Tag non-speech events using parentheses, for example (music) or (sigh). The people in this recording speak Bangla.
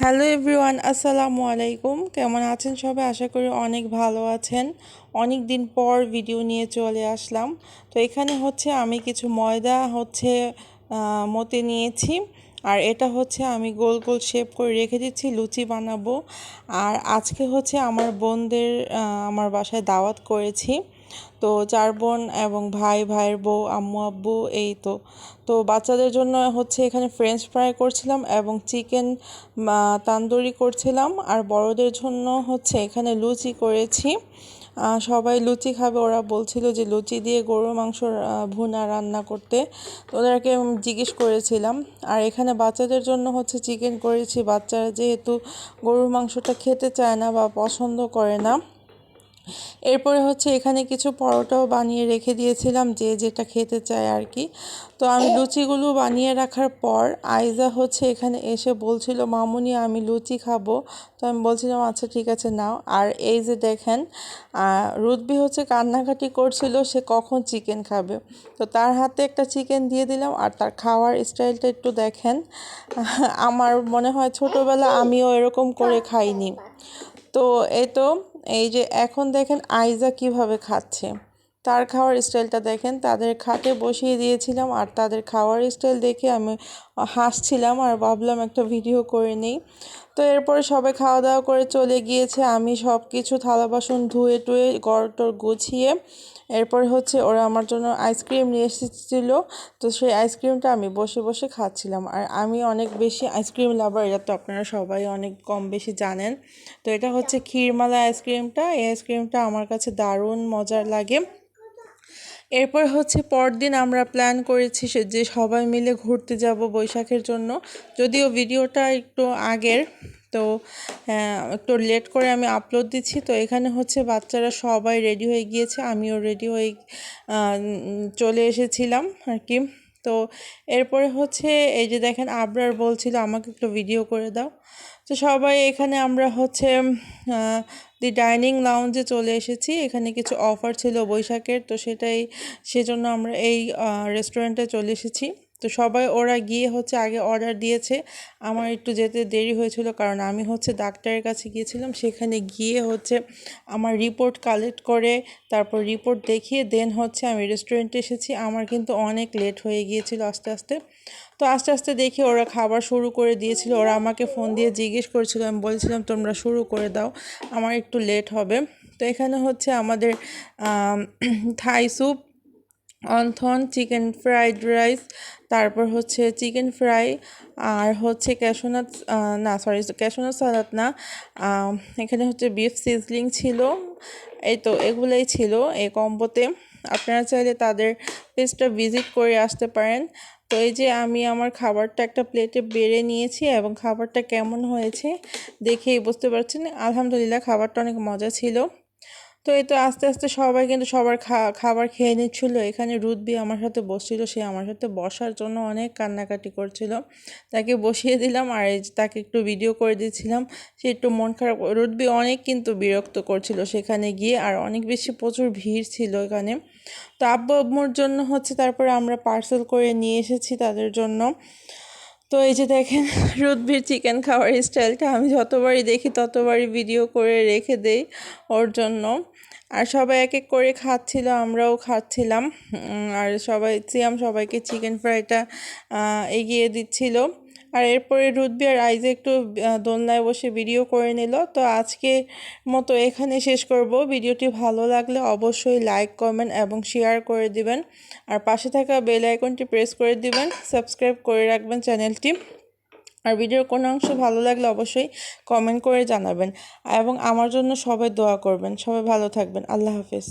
হ্যালো এভরিওয়ান, আসসালামু আলাইকুম। কেমন আছেন সবাই? আশা করি অনেক ভালো আছেন। অনেক দিন পর ভিডিও নিয়ে চলে আসলাম। তো এখানে হচ্ছে আমি কিছু ময়দা হচ্ছে মতে নিয়েছি। আর এটা হচ্ছে আমি গোল গোল শেপ করে রেখে দিচ্ছি, লুচি বানাবো। আর আজকে হচ্ছে আমার বোনদের আমার বাসায় দাওয়াত করেছি। তো চার বোন এবং ভাই, ভাইয়ের বউ, আম্মু, আব্বু, এই তো। তো বাচ্চাদের জন্য হচ্ছে এখানে ফ্রেঞ্চ ফ্রাই করছিলাম এবং চিকেন তান্দুরি করছিলাম। আর বড়দের জন্য হচ্ছে এখানে লুচি করেছি। সবাই লুচি খাবে, ওরা বলছিল যে লুচি দিয়ে গরুর মাংস ভুনা রান্না করতে। ওদেরকে জিজ্ঞেস করেছিলাম। আর এখানে বাচ্চাদের জন্য হচ্ছে চিকেন করেছি। বাচ্চারা যেহেতু গরুর মাংসটা খেতে চায় না বা পছন্দ করে না এরপরে হচ্ছে এখানে কিছু পরোটাও বানিয়ে রেখে দিয়েছিলাম, যে যেটা খেতে চায় আর কি তো আমি লুচিগুলো বানিয়ে রাখার পর আইজা হচ্ছে এখানে এসে বলছিল, মামুনি, আমি লুচি খাব। তো আমি বলছিলাম আচ্ছা ঠিক আছে, নাও। আর এই যে দেখেন রুদবি হচ্ছে কান্নাকাটি করছিল, সে কখন চিকেন খাবে? তো তার হাতে একটা চিকেন দিয়ে দিলাম, আর তার খাওয়ার স্টাইলটা একটু দেখেন। আমার মনে হয় ছোটোবেলা আমিও এরকম করে খাইনি। তো এই তো এই যে এখন দেখেন আইজা কীভাবে খাচ্ছে। তার খাওয়ার স্টাইলটা দেখেন। তাদের খাটে বসিয়ে দিয়েছিলাম আর তাদের খাওয়ার স্টাইল দেখে আমি হাসছিলাম আর ভাবলাম একটা ভিডিও করে নিই। তো এরপরে সবাই খাওয়া দাওয়া করে চলে গিয়েছে। আমি সব কিছু থালা বাসন ধুয়ে টুয়ে গড়টর গুছিয়ে এরপর হচ্ছে ওরা আমার জন্য আইসক্রিম নিয়ে এসেছিল। তো সেই আইসক্রিমটা আমি বসে বসে খাচ্ছিলাম। আর আমি অনেক বেশি আইসক্রিম লাভার, এটা তো আপনারা সবাই অনেক কম বেশি জানেন। তো এটা হচ্ছে ক্ষীরমালা আইসক্রিমটা। এই আইসক্রিমটা আমার কাছে দারুণ মজার লাগে। এরপর হচ্ছে পরদিন আমরা প্ল্যান করেছি যে সবাই মিলে ঘুরতে যাব বৈশাখের জন্য। যদিও ভিডিওটা একটু আগের, তো একটু লেট করে আমি আপলোড দিচ্ছি। তো এখানে হচ্ছে বাচ্চারা সবাই রেডি হয়ে গিয়েছে। আমিও রেডি হয়ে চলে এসেছিলাম আর কি। তো এরপরে হচ্ছে এই যে দেখেন আবরার বলছিল, আমাকে একটু ভিডিও করে দাও। তো সবাই এখানে আমরা হচ্ছে দি ডাইনিং লাউঞ্জে চলে এসেছি। এখানে কিছু অফার ছিল বৈশাখের, তো সেটাই, সেজন্য আমরা এই রেস্টুরেন্টে চলে এসেছি। তো সবাই ওরা গিয়ে হচ্ছে আগে অর্ডার দিয়েছে। আমার একটু যেতে দেরি হয়েছিল কারণ আমি হচ্ছে ডাক্তারের কাছে গিয়েছিলাম। সেখানে গিয়ে হচ্ছে আমার রিপোর্ট কালেক্ট করে, তারপর রিপোর্ট দেখিয়ে দেন হচ্ছে আমি রেস্টুরেন্টে এসেছি। আমার কিন্তু অনেক লেট হয়ে গিয়েছিল আস্তে আস্তে। তো আস্তে আস্তে দেখি ওরা খাবার শুরু করে দিয়েছিল। ওরা আমাকে ফোন দিয়ে জিজ্ঞেস করেছিল, আমি বলছিলাম, তোমরা শুরু করে দাও, আমার একটু লেট হবে। তো এখানে হচ্ছে আমাদের (clears throat) Thai soup wonton, chicken fried rice, তারপর হচ্ছে চিকেন ফ্রাই, আর হচ্ছে ক্যাশোনাট না সরি ক্যাশোনাট সালাদ না এখানে হচ্ছে বিফ সিজলিং ছিল, এই তো এগুলোই ছিল এই কম্বোতে। আপনারা চাইলে তাদের পেজটা ভিজিট করে আসতে পারেন। তো এই যে আমি আমার খাবারটা একটা প্লেটে বেড়ে নিয়েছি এবং খাবারটা কেমন হয়েছে দেখেই বুঝতে পারছেন। আলহামদুলিল্লাহ, খাবারটা অনেক মজা ছিল। তো এই তো আস্তে আস্তে সবাই কিন্তু সবার খাবার খেয়ে নিচ্ছিল। এখানে রুদবি আমার সাথে বসছিল, সে আমার সাথে বসার জন্য অনেক কান্নাকাটি করছিল। তাকে বসিয়ে দিলাম আর তাকে একটু ভিডিও করে দিয়েছিলাম সে একটু মন খারাপ রুদবি অনেক কিন্তু বিরক্ত করছিল সেখানে গিয়ে আর অনেক বেশি প্রচুর ভিড় ছিল এখানে। তো আব্বু আব্বুর জন্য হচ্ছে তারপরে আমরা পার্সেল করে নিয়ে এসেছি তাদের জন্য। তো এই যে দেখেন, রুদভির চিকেন খাওয়ার স্টাইলটা আমি যতবারই দেখি, ততবারই ভিডিও করে রেখে দেই ওর জন্য। আর সবাই এক এক করে খাচ্ছিল, আমরাও খাচ্ছিলাম। আর সবাই, সিয়াম সবাইকে চিকেন ফ্রাইটা এগিয়ে দিচ্ছিল। আর এরপরে রুদবি আর আইজে একটু দোলনায় বসে ভিডিও করে নিল। তো আজকে মতো এখানে শেষ করব। ভিডিওটি ভালো লাগলে অবশ্যই লাইক কমেন্ট এবং শেয়ার করে দিবেন। আর পাশে থাকা বেল আইকনটি প্রেস করে দিবেন। সাবস্ক্রাইব করে রাখবেন চ্যানেলটি আর ভিডিওর কোনো অংশ ভালো লাগলে অবশ্যই কমেন্ট করে জানাবেন। এবং আমার জন্য সবাই দোয়া করবেন। সবাই ভালো থাকবেন। আল্লাহ হাফেজ।